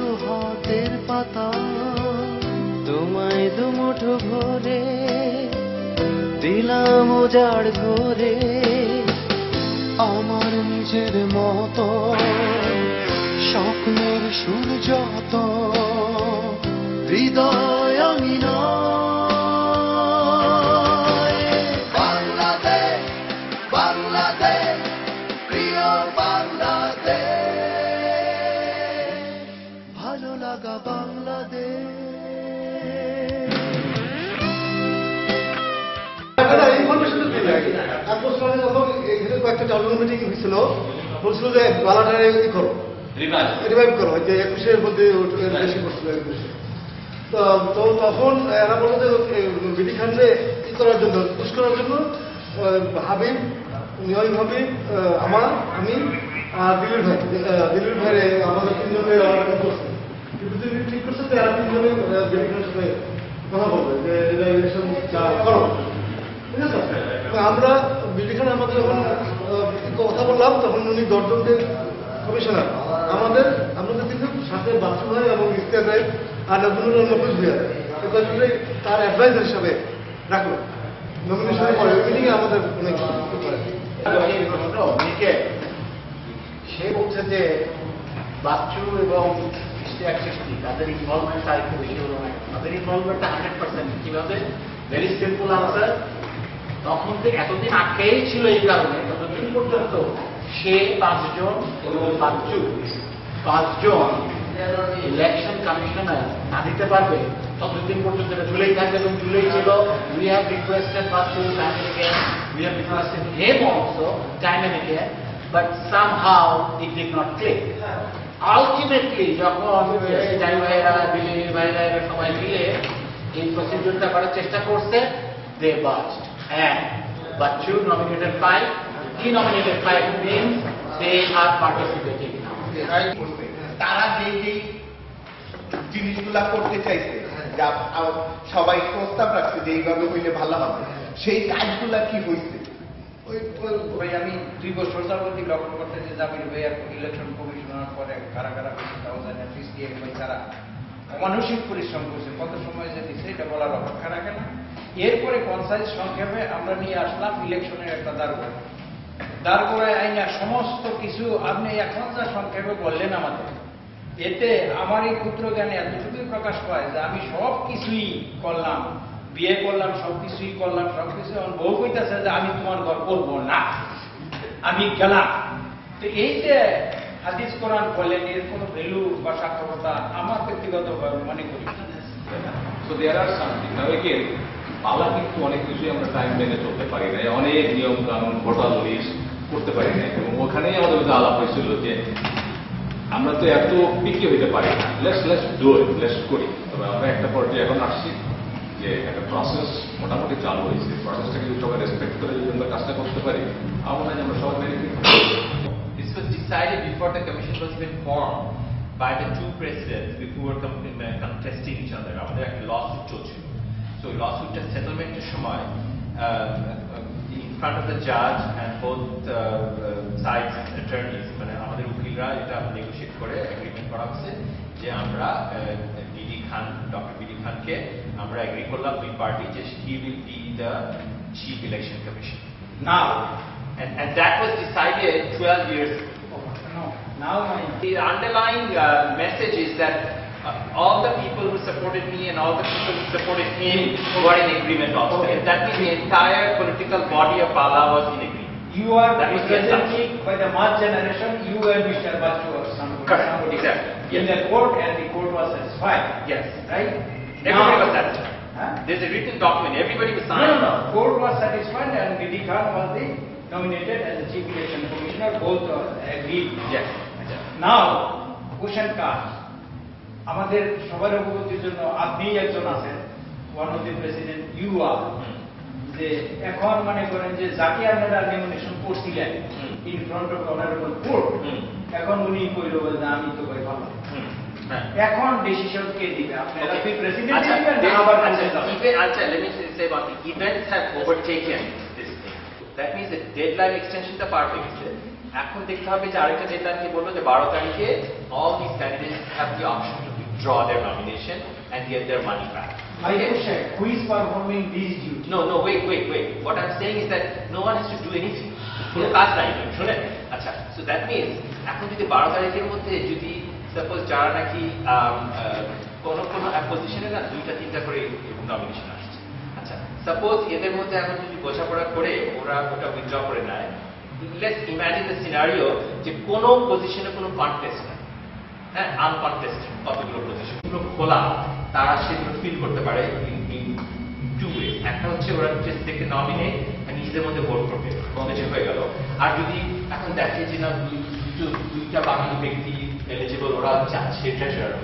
হাতের পাতা। তোমায় দুমুঠো ভরে দিলাম উজাড় ঘরে। আমার নিজের মতো স্বপ্নের সূর্যত হৃদয় ইনফরমেশন তো দিলে আগে এক বছর আগে যখন এখানে কয়েকটা টাউন মিটিং হয়েছিল বলছিল যে বালাটা ই করো। রিভাইভ করো। যে একুশের মধ্যে বেশি করছিল একুশে। তো তো তখন এরা বলল যে বিডি খানকে ই করার জন্য পুশ করার জন্য হাবিব নিয়ম হাবিব আমার আমি আর দিলীপ ভাই দিলীপ ভাই আমাদের তিনজনে করছে। কিন্তু ঠিক করছে যে এরা তিনজনে বিডি খানের সাথে কথা বলবে যে এটা ইলেকশন করো। ঠিক আছে? তো আমরা বিলিখানে আমাদের যখন কথা বললাম, তখন উনি দশজনকে কমিশনার। আমাদের আমাদের কিন্তু সাথে বাসু ভাই এবং ইস্তিয়া ভাই আর নজরুল নকুশ ভাইয়া। কয়েকজনে তার অ্যাডভাইজার হিসাবে রাখল। নমিনেশন ওই মিটিংয়ে আমাদের অনেক করে সে বলছে যে বাচ্চু এবং তাদের ইনভলভমেন্ট আর বেশি হলো। না তাদের ইনভলভমেন্টটা হান্ড্রেড পার্সেন্ট কীভাবে? ভেরি সিম্পল আনসার তখন থেকে এতদিন আটকেই ছিল এই কারণে, ততদিন পর্যন্ত সে পাঁচজন এবং পাঁচজন পাঁচজন ইলেকশন কমিশনার না দিতে পারবে, ততদিন পর্যন্ত এটা ঝুলেই থাকবে এবং ঝুলেই ছিল। We have requested time and again, we have requested him also time and again, but somehow it did not click. Ultimately যখন জাই ভাইরা দিল্লি ভাইরা সবাই মিলে এই প্রসিডিউরটা করার চেষ্টা করছে দে বাস্ট হ্যাঁ বাচ্চু নমিনেটেড ফাইভ কি nominated five means they are participating তারা যেই যেই জিনিসগুলা করতে চাইছে যা সবাই প্রস্তাব রাখছে যে এইভাবে হইলে ভালো হবে সেই কাজগুলা কি হইছে? ওই আমি দুই বছর যাবতই লক্ষ্য করতেছি জামির ইলেকশন কমিশনার পরে কারা কারা হয়েছে তাও জানি মানসিক পরিশ্রম করছে। কত সময় যে দিচ্ছে এটা বলার অপেক্ষা রাখে না। এরপরে কনসাইজ সংক্ষেপে আমরা নিয়ে আসলাম ইলেকশনের একটা দাঁড়গোড়া দাঁড়গোড়ায় আইনা সমস্ত কিছু। আপনি এখন যা সংক্ষেপে বললেন আমাদের, এতে আমার এই ক্ষুদ্র জ্ঞানে এতটুকুই প্রকাশ পায় যে আমি সব কিছুই করলাম, বিয়ে করলাম, সব কিছুই করলাম, সব কিছু এখন বউ কইতেছে যে আমি তোমার ঘর করব না, আমি গেলাম। তো এই যে হাদিস কোরআন বললেন এর কোনো ভ্যালু বা সার্থকতা আমার ব্যক্তিগতভাবে মনে করি পালা কিন্তু অনেক কিছুই আমরা টাইম মেনে চলতে পারি না অনেক নিয়ম কানুন, ভোটার লিস্ট করতে পারি না এবং ওখানেই আমাদের মধ্যে আলাপ হয়েছিল যে আমরা তো এত পিকি হইতে পারি না। লেস লেস ডু লেস করি। তবে আমরা একটা পর্যায়ে এখন আসছি যে একটা প্রসেস মোটামুটি চালু হয়েছে। প্রসেসটাকে যদি সবাই রেসপেক্ট করে যদি আমরা কাজটা করতে পারি, আমার মনে আমরা সবাই was decided before the commission was even formed by the two presidents who were com- uh, contesting each other. আমাদের একটা lawsuit চলছিল so lawsuitটা সেটেলমেন্টের সময় uh, in front of the judge and both uh, uh, sides attorneys মানে আমাদের উকিলরা এটা negotiate করে agreement করা হয়েছে যে আমরা বিডি খান ডক্টর বিডি খানকে আমরা এগ্রি করলাম দুই পার্টি যে he will be the chief election commission Now, and, and that was decided 12 years ago. no, now my The underlying uh, message is that uh, all the people who supported me and all the people who supported him were in agreement also. Okay. And that means the entire political body of Bala was in agreement. You are That representing by the March generation, you and Mr. Bachu or somebody. Correct, somebody exactly, In the court and the court was satisfied, Yes. right? Everybody Now- was satisfied. Huh? There's a written document, everybody was signed. no, no, no. court was satisfied and Didi Khan was the nominated as the chief election commissioner, both agreed. Yes. Now, question comes, আমাদের সবার অবগতির জন্য আপনি একজন আছেন one of the president you are যে এখন মনে করেন যে যাকে আপনারা নমিনেশন করছিলেন in front of honourable court এখন উনি কইল যে আমি তো কই ভালো. হ্যাঁ। এখন ডিসিশন কে দিবে আপনারা. কি প্রেসিডেন্ট আচ্ছা, দিবেন না then- আবার আচ্ছা, কাছে যাবেন? even- আচ্ছা, let me say one thing. Events have overtaken this thing. That এখন দেখতে হবে যে আরেকটা যেটা কি বলল যে বারো তারিখে all this candidates have the option to withdraw their nomination and get their money back. My question, who is performing these duties? No, no, wait, wait, wait. What I'm saying is that no one has to do anything. কোনো কাজ নাই শুনেন আচ্ছা so that means এখন যদি বারো তারিখের মধ্যে যদি সাপোজ যারা নাকি আহ, কোনো কোনো পজিশনে না দুইটা তিনটা করে নমিনেশন আসছে আচ্ছা সাপোজ এদের মধ্যে এখন যদি বোঝাপড়া করে ওরা ওটা উইথড্র করে নেয় লেটস ইমাজিন দ্য সিনারিও যে পজিশনে কোনো নাই। হ্যাঁ কতগুলো পজিশন খোলা, তারা সেগুলো ফিল করতে পারে টু ওয়ে একটা হচ্ছে ওরা জাস্ট থেকে নিজেদের মধ্যে ভোট করবে। হয়ে গেল। আর যদি এখন দেখে যে না দুইটা বাকি ব্যক্তি এলিজিবল ওরা চাচ্ছে ট্রেজারার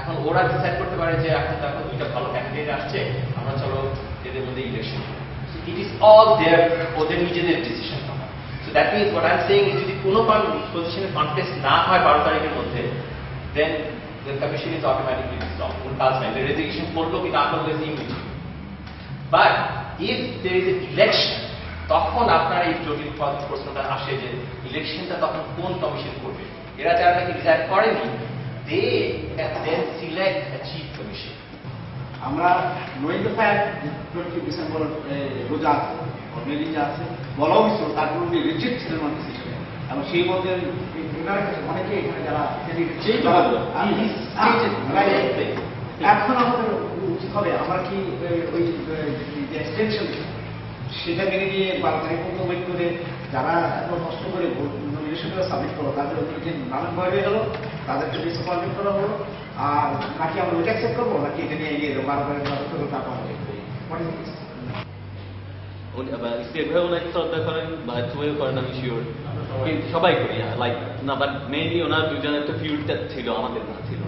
এখন ওরা ডিসাইড করতে পারে যে এখন দেখো দুইটা ভালো ক্যান্ডিডেট আসছে, আমরা চলো এদের মধ্যে election it is all there ওদের নিজেদের decision that means what I am saying যদি কোনো পজিশনে না হয় বারো তারিখের মধ্যে দেন is automatically dissolved. কোন কাজ নাই করল কি না করল is but if there is a election তখন আপনার এই জটিল প্রশ্নটা আসে যে ইলেকশনটা তখন কোন কমিশন করবে? এরা যারা নাকি রিজাইন করেনি they then select a chief commission আমরা নোয়িং দ্য ডিসেম্বর রোজা আছে আছে বলা হয়েছিল তারপর উনি রিজেক্ট ছিলেন অনেক হিসেবে। এবং সেই মধ্যে অনেকে এখানে যারা correctly. এখন আমাদের উচিত হবে আমরা কি ওই এক্সটেনশন সেটা মেনে নিয়ে তারিখ ওয়েট করে যারা এত কষ্ট করে নমিনেশনটা সাবমিট করল তাদের যে নানান ভয় হয়ে গেল তাদেরকে ডিসঅ্যাপয়েন্টমেন্ট করা হলো। আর নাকি আমরা ওইটা অ্যাকসেপ্ট করব নাকি এটা নিয়ে এগিয়ে যাব বারো তারিখ বারো তারিখ টাকা হবে What is this? সেভাবে ওনাকে শ্রদ্ধা করেন বা তুমিও করেন আমি শিওর সবাই করি লাইক না বাট মেইনলি ওনার দুজনের একটা ফিউডটা ছিল আমাদের না ছিল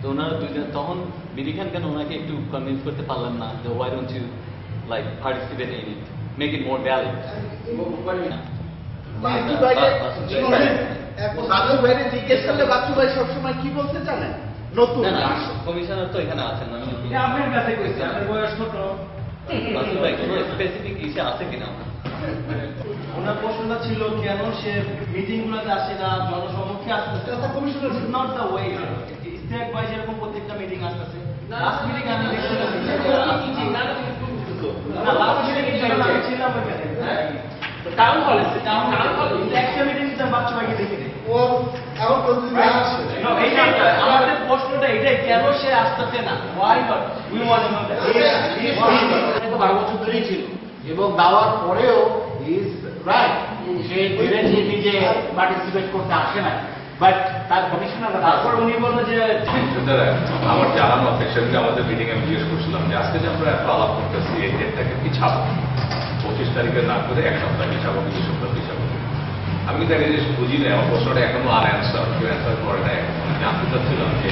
তো ওনারা দুজন তখন বিধি খান কেন ওনাকে একটু কনভিন্স করতে পারলেন না যে why don't you like participate in it make it more valid Bachchu ভাইরে জিজ্ঞেস করলে বাচ্চু ভাই সবসময় কি বলতে জানেন? নতুন কমিশনার তো এখানে আছেন আমি আপনার কাছে কইছি আপনার বয়স ছোট স্পেসিফিক ইসে আছে কিনা ওনার? প্রশ্নটা ছিল কেন সে মিটিং গুলোতে আসে না জনসমক্ষে আসতেছে কথা commissioner not the way state wise এরকম প্রত্যেকটা মিটিং আসতেছে লাস্ট মিটিং আমি দেখছিলাম মিটিং হ্যাঁ টাউন হলে টাউন একটা মিটিং তো বাচ্চা ভাইকে দেখি ও এখন পর্যন্ত আসছে প্রশ্নটা এটাই কেন সে আসতেছে না? Why not we want to know? That বারো বছর ধরেই ছিল। এবং দেওয়ার পরেও ইজ রাইট সে ডিরেক্টলি নিজে পার্টিসিপেট করতে আসে না বাট তার কমিশনার তারপর উনি বলল যে আমার জানা মতে সেদিকে আমাদের মিটিং আমি জিজ্ঞেস করছিলাম যে আজকে যে আমরা একটা আলাপ করতেছি এই ডেটটাকে পিছাবো পঁচিশ তারিখে না করে এক সপ্তাহ পিছাবো সপ্তাহ পিছাবো আমি একটা জিনিস বুঝি না আমার প্রশ্নটা এখনও আর অ্যান্সার কেউ অ্যান্সার করে নাই। জানতে চাচ্ছিলাম যে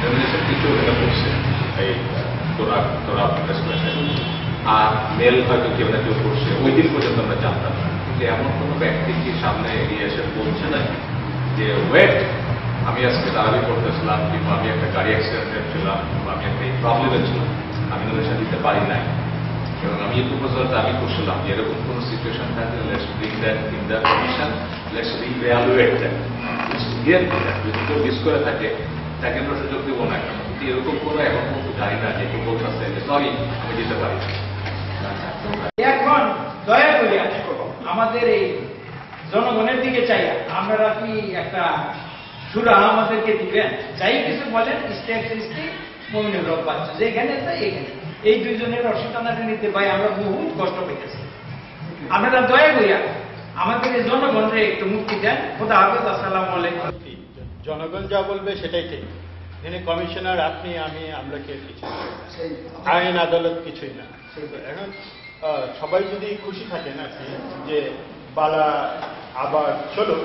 নমিনেশন কিছু এটা করছে এই তোরা তোরা প্রেসক্রিপশন আর মেল হয়তো কেউ না কেউ করছে ওই দিন পর্যন্ত আমরা জানতাম কিন্তু এমন কোনো ব্যক্তি কি সামনে এগিয়ে এসে বলছে না যে ওয়েট আমি আজকে দাঁড়াবি করতেছিলাম কিংবা আমি একটা গাড়ি অ্যাক্সিডেন্টে ছিলাম কিংবা আমি একটা প্রবলেমে ছিলাম আমি নমিনেশন দিতে পারি নাই এবং আমি এই প্রপোজালটা আমি করছিলাম যে এরকম কোনো সিচুয়েশন থাকলে let's bring that in the commission let's revaluate that কেউ মিস করে থাকে তাকে আমরা সুযোগ দেবো না কেন? কিন্তু এরকম কোনো এখন পর্যন্ত জানি না যে কেউ বলতেছে যে সরি, আমি দিতে পারি এখন দয়া করে আমাদের এই জনগণের দিকে চাই আপনারা কি একটা সুরা আমাদেরকে দিবেন? যাই কিছু বলেন স্টেট সৃষ্টি মমিনুর রব বাচ্চা, যেখানে তাই এখানে। এই দুইজনের অসুবিধাটা নিতে ভাই আমরা বহু কষ্ট পেতেছি। আপনারা দয়া করিয়া আমাদের জনগণরে একটু মুক্তি দেন। খোদা হাফেজ, আসসালামু আলাইকুম। জনগণ যা বলবে সেটাই ঠিক। তিনি কমিশনার আপনি আমি আমরা কেউ কিছু আইন আদালত কিছুই না। এখন সবাই যদি খুশি থাকেন আর কি যে বালা আবার চলো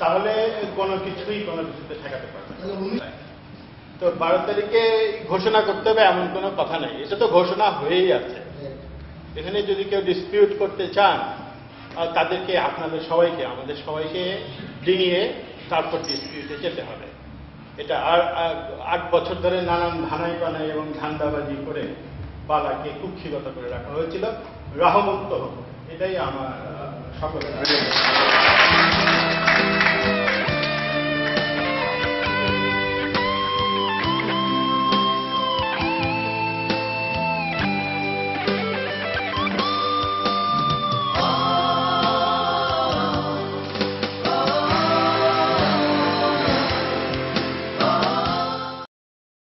তাহলে কোনো কিছুই কোনো কিছুতে ঠেকাতে পারবে তো বারো তারিখে ঘোষণা করতে হবে এমন কোনো কথা নাই। এটা তো ঘোষণা হয়েই আছে। এখানে যদি কেউ ডিসপিউট করতে চান তাদেরকে আপনাদের সবাইকে আমাদের সবাইকে ডিঙিয়ে তারপর ডিসপিউটে যেতে হবে। এটা আর আট বছর ধরে নানান ধানাই বানাই এবং ধান্দাবাজি করে বালাকে কুক্ষিগত করে রাখা হয়েছিল। রাহমন্ত এটাই আমার আহ, সকলে